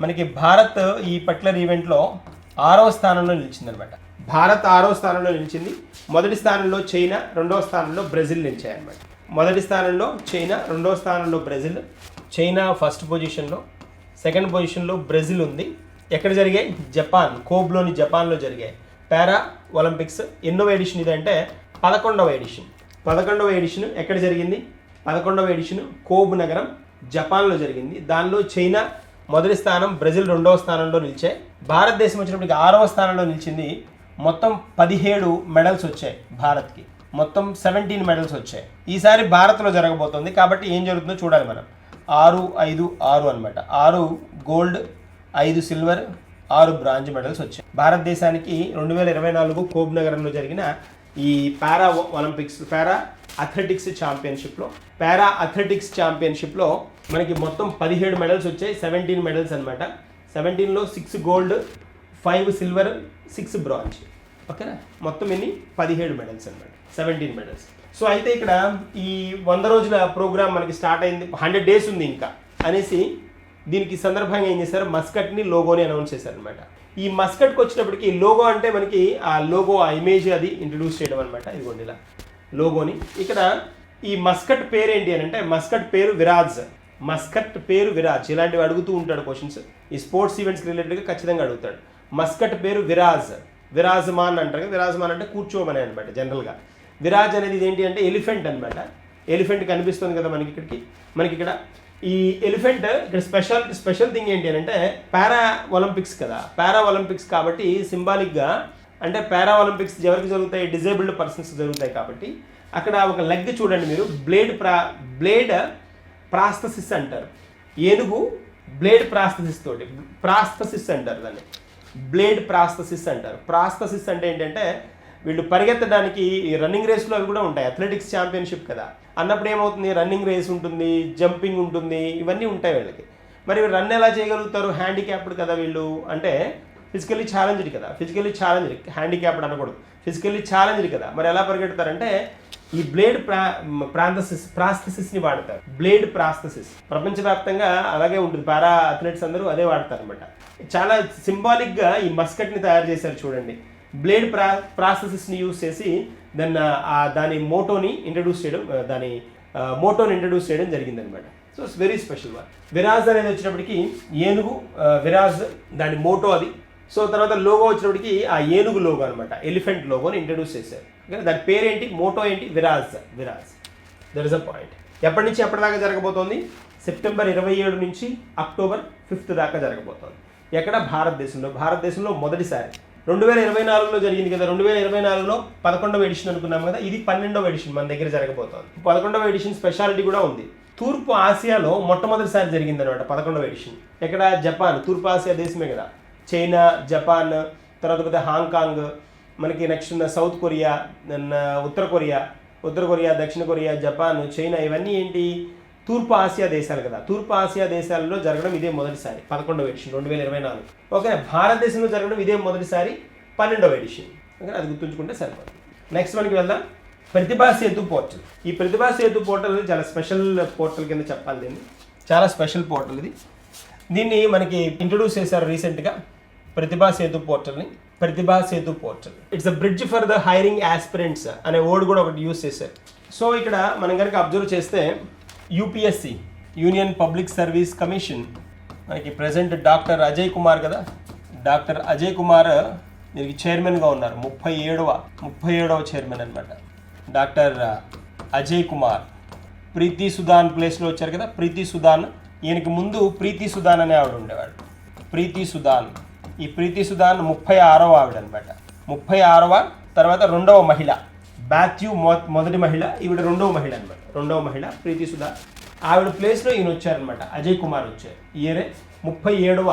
మనకి భారత్ ఈ పర్టికులర్ ఈవెంట్లో ఆరవ స్థానంలో నిలిచిందనమాట. భారత్ ఆరవ స్థానంలో నిలిచింది. మొదటి స్థానంలో చైనా రెండవ స్థానంలో బ్రెజిల్ నిలిచాయన్నమాట. మొదటి స్థానంలో చైనా రెండవ స్థానంలో బ్రెజిల్. చైనా ఫస్ట్ పొజిషన్లో సెకండ్ పొజిషన్లో బ్రెజిల్ ఉంది. ఎక్కడ జరిగాయి? జపాన్. కోబ్లోని జపాన్లో జరిగాయి. పారా ఒలింపిక్స్ ఎన్నో ఎడిషన్ ఇదంటే పదకొండవ ఎడిషన్ పదకొండవ ఎడిషన్ ఎక్కడ జరిగింది? పదకొండవ ఎడిషన్ కోబ్ నగరం జపాన్లో జరిగింది. దానిలో చైనా మొదటి స్థానం బ్రెజిల్ రెండవ స్థానంలో నిలిచాయి. భారతదేశం వచ్చినప్పటికి ఆరవ స్థానంలో నిలిచింది. మొత్తం పదిహేడు మెడల్స్ వచ్చాయి భారత్కి. మొత్తం సెవెంటీన్ మెడల్స్ వచ్చాయి. ఈసారి భారత్లో జరగబోతోంది. కాబట్టి ఏం జరుగుతుందో చూడాలి మనం. ఆరు ఐదు ఆరు అన్నమాట. ఆరు గోల్డ్ ఐదు సిల్వర్ ఆరు బ్రాంజ్ మెడల్స్ వచ్చాయి. భారతదేశానికి రెండు వేల ఇరవై నాలుగు కోబ్ నగరంలో జరిగిన ఈ పారా ఒలింపిక్స్ పారా అథ్లెటిక్స్ ఛాంపియన్షిప్లో పారా అథ్లెటిక్స్ ఛాంపియన్షిప్లో మనకి మొత్తం పదిహేడు మెడల్స్ వచ్చాయి సెవెంటీన్ మెడల్స్ అనమాట సెవెంటీన్లో six gold five silver six bronze ఓకేనా మొత్తం ఎన్ని? పదిహేడు మెడల్స్ అనమాట సెవెంటీన్ మెడల్స్ సో అయితే ఇక్కడ ఈ వంద రోజుల ప్రోగ్రామ్ మనకి స్టార్ట్ అయింది. హండ్రెడ్ డేస్ ఉంది ఇంకా. అనేసి దీనికి సందర్భంగా ఏం చేశారు? మస్కట్ని లోగోని అనౌన్స్ చేశారనమాట ఈ మస్కట్కి వచ్చినప్పటికి లోగో అంటే మనకి ఆ లోగో ఆ ఇమేజ్ అది ఇంట్రడ్యూస్ చేయడం అనమాట ఇదిగోండి ఇలా. లోగోని ఇక్కడ ఈ మస్కట్ పేరు ఏంటి అని అంటే మస్కట్ పేరు విరాజ్. మస్కట్ పేరు విరాజ్. ఇలాంటివి అడుగుతూ ఉంటాడు క్వశ్చన్స్ ఈ స్పోర్ట్స్ ఈవెంట్స్ రిలేటెడ్గా ఖచ్చితంగా అడుగుతాడు. మస్కట్ పేరు విరాజ్. విరాజమాన్ అంటారు విరాజ్మాన్ విరాజమాన్ అంటే కూర్చోమని అనమాట జనరల్గా విరాజ్ అనేది ఏంటి అంటే ఎలిఫెంట్ అనమాట ఎలిఫెంట్ కనిపిస్తుంది కదా మనకి ఇక్కడికి. మనకి ఇక్కడ ఈ ఎలిఫెంట్ ఇక్కడ స్పెషల్ స్పెషల్ థింగ్ ఏంటి అని అంటే పారా ఒలింపిక్స్ కదా. పారా ఒలింపిక్స్ కాబట్టి సింబాలిక్గా అంటే పారా ఒలింపిక్స్ ఎవరికి జరుగుతాయి? డిజేబుల్డ్ పర్సన్స్ జరుగుతాయి కాబట్టి. అక్కడ ఒక లెగ్ చూడండి మీరు. బ్లేడ్ ప్రా బ్లేడ్ ప్రాస్థసిస్ అంటారు. ఏనుగు బ్లేడ్ ప్రాస్థసిస్ తోటి ప్రాస్థసిస్ అంటారు దాన్ని. బ్లేడ్ ప్రాస్థసిస్ అంటారు. ప్రాస్థసిస్ అంటే ఏంటంటే వీళ్ళు పరిగెత్తడానికి ఈ రన్నింగ్ రేస్లో అవి కూడా ఉంటాయి అథ్లెటిక్స్ ఛాంపియన్షిప్ కదా. అన్నప్పుడు ఏమవుతుంది రన్నింగ్ రేస్ ఉంటుంది జంపింగ్ ఉంటుంది ఇవన్నీ ఉంటాయి వీళ్ళకి. మరి రన్ ఎలా చేయగలుగుతారు? హ్యాండిక్యాప్డ్ కదా వీళ్ళు అంటే ఫిజికల్లీ ఛాలెంజ్డ్ కదా. ఫిజికల్లీ ఛాలెంజ్డ్ హ్యాండిక్యాప్డ్ అనకూడదు. ఫిజికల్లీ ఛాలెంజ్డ్ కదా. మరి ఎలా పరిగెడతారంటే ఈ బ్లేడ్ ప్రా ప్రాంతసిస్ ప్రాస్థసిస్ని వాడతారు. Blade prosthesis. ప్రపంచవ్యాప్తంగా అలాగే ఉంటుంది. పారా అథ్లెట్స్ అందరూ అదే వాడతారు అనమాట చాలా సింబాలిక్గా ఈ మస్కట్ని తయారు చేశారు చూడండి. బ్లేడ్ ప్రా ప్రాసెసెస్ని యూజ్ చేసి దాన్ని ఆ దాని మోటోని ఇంట్రడ్యూస్ చేయడం దాని మోటోని ఇంట్రడ్యూస్ చేయడం జరిగిందనమాట so it's very special one. Viraj అనేది వచ్చినప్పటికి ఏనుగు విరాజ్ దాని మోటో అది. సో తర్వాత లోగో వచ్చినప్పటికి ఆ ఏనుగు లోగో అనమాట ఎలిఫెంట్ లోగోని ఇంట్రడ్యూస్ చేశారు. ఓకే దాని పేరేంటి? మోటో ఏంటి? Viraj Viraj. There is a point ఎప్పటి నుంచి ఎప్పటిదాకా జరగబోతోంది? సెప్టెంబర్ ఇరవై ఏడు నుంచి అక్టోబర్ ఫిఫ్త్ దాకా జరగబోతోంది. ఎక్కడ? భారతదేశంలో. భారతదేశంలో మొదటిసారి. రెండు వేల ఇరవై నాలుగులో జరిగింది కదా. రెండు వేల ఇరవై నాలుగులో పదకొండవ ఎడిషన్ అనుకున్నాం కదా. ఇది పన్నెండవ ఎడిషన్ మన దగ్గర జరగబోతోంది. పదకొండవ ఎడిషన్ స్పెషాలిటీ కూడా ఉంది. తూర్పు ఆసియాలో మొట్టమొదటిసారి జరిగింది అనమాట పదకొండవ ఎడిషన్ ఎక్కడ? జపాన్. తూర్పు ఆసియా దేశమే కదా. చైనా జపాన్ తర్వాత పోతే హాంకాంగ్ మనకి నెక్స్ట్ ఉన్న సౌత్ కొరియా దెన్ ఉత్తర కొరియా ఉత్తర కొరియా దక్షిణ కొరియా జపాన్ చైనా ఇవన్నీ ఏంటి? తూర్పు ఆసియా దేశాలు కదా. తూర్పు ఆసియా దేశాలలో జరగడం ఇదే మొదటిసారి పదకొండవ ఎడిషన్ రెండు వేల ఇరవై నాలుగు. ఓకే భారతదేశంలో జరగడం ఇదే మొదటిసారి పన్నెండవ ఎడిషన్ ఓకే అది గుర్తుంచుకుంటే సరిపోతుంది. నెక్స్ట్ మనకి వెళ్దాం. ప్రతిభా సేతు పోర్టల్. ఈ ప్రతిభా సేతు పోర్టల్ చాలా స్పెషల్ పోర్టల్ కింద చెప్పాలి దీన్ని. చాలా స్పెషల్ పోర్టల్ ఇది. దీన్ని మనకి ఇంట్రడ్యూస్ చేశారు రీసెంట్గా Pratibha Setu పోర్టల్ని. Pratibha Setu portal. It's a bridge for the hiring aspirants అనే వర్డ్ కూడా ఒకటి యూస్ చేశారు. సో ఇక్కడ మనం కనుక అబ్జర్వ్ చేస్తే UPSC union public service commission మనకి ప్రజెంట్ డాక్టర్ అజయ్ కుమార్ కదా? డాక్టర్ అజయ్ కుమార్ దీనికి చైర్మన్గా ఉన్నారు. ముప్పై ఏడవ ముప్పై ఏడవ చైర్మన్ అనమాట డాక్టర్ అజయ్ కుమార్. ప్రీతి సుధాన్ ప్లేస్లో వచ్చారు కదా? ప్రీతి సుధాన్. ఈయనకి ముందు ప్రీతి సుధాన్ అనే ఆవిడ ఉండేవాడు. ప్రీతి సుధాన్. ఈ ప్రీతి సుదాన్ ముప్పై ఆరవ ఆవిడ అనమాట ముప్పై ఆరవ తర్వాత రెండవ మహిళ. బాథ్యూ మొ మొదటి మహిళ ఈవిడ రెండవ మహిళ అనమాట. రెండవ మహిళ ప్రీతి సుధా ఆవిడ ప్లేస్లో ఈయన వచ్చారనమాట. అజయ్ కుమార్ వచ్చారు. ఈయనే ముప్పై ఏడవ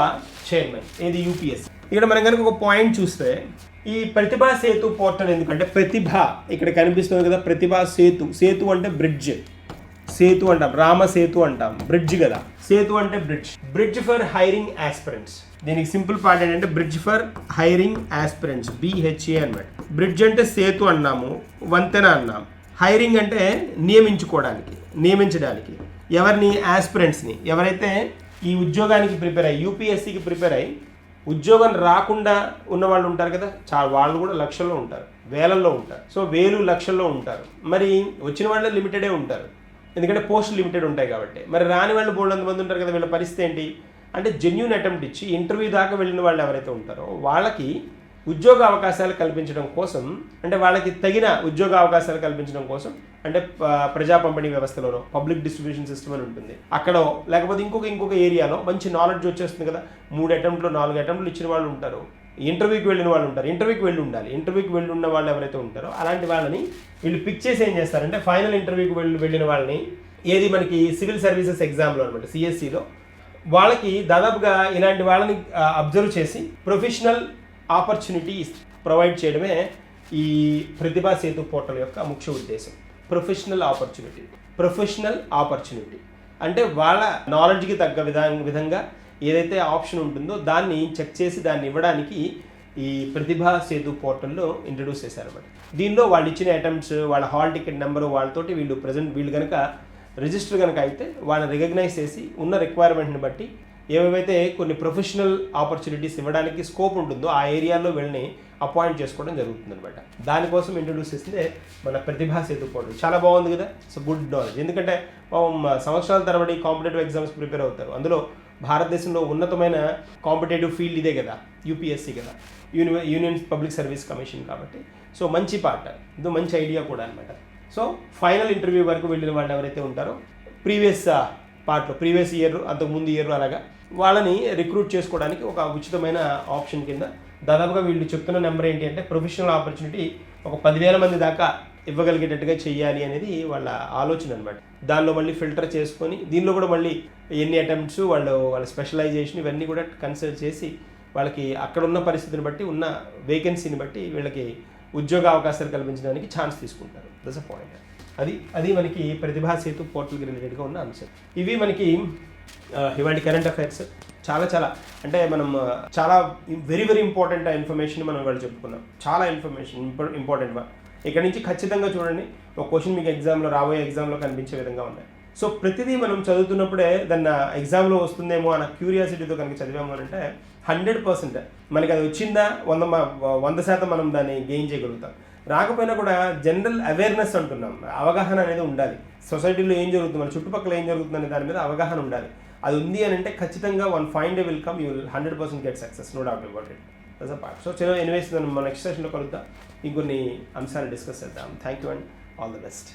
చైర్మన్ ఏది యూపీఎస్ ఇక్కడ మనం కనుక ఒక పాయింట్ చూస్తే ఈ ప్రతిభా సేతు పోర్టల్ ఎందుకంటే ప్రతిభ ఇక్కడ కనిపిస్తుంది కదా ప్రతిభా సేతు. సేతు అంటే బ్రిడ్జ్ సేతు అంటాం. రామ సేతు అంటాం. బ్రిడ్జ్ కదా. సేతు అంటే bridge bridge for hiring aspirants దీనికి సింపుల్ పార్ట్ ఏంటంటే bridge for hiring aspirants BHA అనమాట బ్రిడ్జ్ అంటే సేతు అన్నాము వంతెన అన్నాం హైరింగ్ అంటే నియమించుకోవడానికి నియమించడానికి. ఎవరిని? ఆస్పిరెంట్స్ని. ఎవరైతే ఈ ఉద్యోగానికి ప్రిపేర్ అయ్యి యూపీఎస్సీకి ప్రిపేర్ అయ్యి ఉద్యోగం రాకుండా ఉన్న వాళ్ళు ఉంటారు కదా చాలా వాళ్ళు కూడా లక్షల్లో ఉంటారు వేలల్లో ఉంటారు. సో వేలు లక్షల్లో ఉంటారు. మరి వచ్చిన వాళ్ళు లిమిటెడే ఉంటారు. ఎందుకంటే పోస్ట్ లిమిటెడ్ ఉంటాయి కాబట్టి. మరి రాని వాళ్ళు బోల్డ్ మంది ఉంటారు కదా వీళ్ళ పరిస్థితి ఏంటి? అంటే జెన్యున్ అటెంప్ట్ ఇచ్చి ఇంటర్వ్యూ దాకా వెళ్ళిన వాళ్ళు ఎవరైతే ఉంటారో వాళ్ళకి ఉద్యోగ అవకాశాలు కల్పించడం కోసం అంటే వాళ్ళకి తగిన ఉద్యోగ అవకాశాలు కల్పించడం కోసం అంటే ప్రజా పంపిణీ వ్యవస్థలోనో పబ్లిక్ డిస్ట్రిబ్యూషన్ సిస్టమ్ అని ఉంటుంది. అక్కడ లేకపోతే ఇంకొక ఇంకొక ఏరియాలో మంచి నాలెడ్జ్ వచ్చేస్తుంది కదా. మూడు అటెంప్ట్లు నాలుగు అటెంప్ట్లు ఇచ్చిన వాళ్ళు ఉంటారు. ఇంటర్వ్యూకి వెళ్ళిన వాళ్ళు ఉంటారు. ఇంటర్వ్యూకి వెళ్ళి ఉండాలి. ఇంటర్వ్యూకి వెళ్ళి ఉన్న వాళ్ళు ఎవరైతే ఉంటారో అలాంటి వాళ్ళని వీళ్ళు పిక్ చేసి ఏం చేస్తారంటే ఫైనల్ ఇంటర్వ్యూకి వెళ్ళి వెళ్ళిన వాళ్ళని ఏది మనకి సివిల్ సర్వీసెస్ ఎగ్జామ్లో అనమాట సిఎస్సిలో వాళ్ళకి దాదాపుగా ఇలాంటి వాళ్ళని అబ్జర్వ్ చేసి ప్రొఫెషనల్ ఆపర్చునిటీస్ ప్రొవైడ్ చేయడమే ఈ ప్రతిభా సేతు పోర్టల్ యొక్క ముఖ్య ఉద్దేశం. ప్రొఫెషనల్ ఆపర్చునిటీ ప్రొఫెషనల్ ఆపర్చునిటీ అంటే వాళ్ళ నాలెడ్జ్కి తగ్గ విధా విధంగా ఏదైతే ఆప్షన్ ఉంటుందో దాన్ని చెక్ చేసి దాన్ని ఇవ్వడానికి ఈ ప్రతిభా సేతు పోర్టల్లో ఇంట్రడ్యూస్ చేశారన్నమాట. దీనిలో వాళ్ళు ఇచ్చిన అటెంప్ట్స్ వాళ్ళ హాల్ టికెట్ నెంబరు వాళ్ళతోటి వీళ్ళు ప్రజెంట్ వీళ్ళు కనుక రిజిస్టర్ కనుక అయితే వాళ్ళని రికగ్నైజ్ చేసి ఉన్న రిక్వైర్మెంట్ని బట్టి ఏవేవైతే కొన్ని ప్రొఫెషనల్ ఆపర్చునిటీస్ ఇవ్వడానికి స్కోప్ ఉంటుందో ఆ ఏరియాలో వెళ్ళి అపాయింట్ చేసుకోవడం జరుగుతుంది అనమాట దానికోసం ఇంట్రడ్యూస్ చేసిందే మన ప్రతిభా సేతు పోర్టల్ చాలా బాగుంది కదా? సో గుడ్ నాలెడ్జ్ ఎందుకంటే సంవత్సరాల తరబడి కాంపిటేటివ్ ఎగ్జామ్స్ ప్రిపేర్ అవుతారు. అందులో భారతదేశంలో ఉన్నతమైన కాంపిటేటివ్ ఫీల్డ్ ఇదే కదా? యూపీఎస్సీ కదా? యూని యూనియన్ పబ్లిక్ సర్వీస్ కమిషన్ కాబట్టి. సో మంచి పార్ట్ ఇది మంచి ఐడియా కూడా అనమాట సో ఫైనల్ ఇంటర్వ్యూ వరకు వెళ్ళిన వాళ్ళు ఎవరైతే ఉంటారో ప్రీవియస్ పార్ట్లో ప్రీవియస్ ఇయర్ అంతకుముందు ఇయర్ అలాగా వాళ్ళని రిక్రూట్ చేసుకోవడానికి ఒక ఉచితమైన ఆప్షన్ కింద దాదాపుగా వీళ్ళు చెప్తున్న నెంబర్ ఏంటి అంటే ప్రొఫెషనల్ ఆపర్చునిటీ ఒక పదివేల మంది దాకా ఇవ్వగలిగేటట్టుగా చెయ్యాలి అనేది వాళ్ళ ఆలోచన అనమాట దానిలో మళ్ళీ ఫిల్టర్ చేసుకొని దీనిలో కూడా మళ్ళీ ఎన్ని అటెంప్ట్స్ వాళ్ళు వాళ్ళ స్పెషలైజేషన్ ఇవన్నీ కూడా కన్సిడర్ చేసి వాళ్ళకి అక్కడ ఉన్న పరిస్థితిని బట్టి ఉన్న వేకెన్సీని బట్టి వీళ్ళకి ఉద్యోగ అవకాశాలు కల్పించడానికి ఛాన్స్ తీసుకుంటారు. దస్ అ పాయింట్ అది అది మనకి ప్రతిభా సేతు పోర్టల్కి రిలేటెడ్గా ఉన్న అంశం. ఇవి మనకి ఇవాళ కరెంట్ అఫైర్స్ చాలా చాలా అంటే మనం చాలా వెరీ వెరీ ఇంపార్టెంట్ ఇన్ఫర్మేషన్ మనం ఇవాళ చెప్పుకున్నాం. చాలా ఇన్ఫర్మేషన్ ఇంపార్టెంట్ ఇక్కడ నుంచి ఖచ్చితంగా చూడండి. ఒక క్వశ్చన్ మీకు ఎగ్జామ్లో రాబోయే ఎగ్జామ్లో కనిపించే విధంగా ఉన్నాయి. సో ప్రతిదీ మనం చదువుతున్నప్పుడే దాన్ని ఎగ్జామ్లో వస్తుందేమో అన్న క్యూరియాసిటీతో కనుక చదివాము అంటే హండ్రెడ్ పర్సెంట్. మనకి అది వచ్చిందా వంద వంద శాతం మనం దాన్ని గెయిన్ చేయగలుగుతాం. రాకపోయినా కూడా జనరల్ అవేర్నెస్ అంటున్నాం. అవగాహన అనేది ఉండాలి. సొసైటీలో ఏం జరుగుతుంది? మన చుట్టుపక్కల ఏం జరుగుతుంది అనే దాని మీద అవగాహన ఉండాలి. అది ఉంది అని అంటే ఖచ్చితంగా one fine day will come you will hundred percent get success no doubt about it thus a part so చలో ఎనివేస్ మనం నెక్స్ట్ సెషన్లో కలుద్దాం. ఇంకొన్ని అంశాలు డిస్కస్ చేద్దాం. Thank you and all the best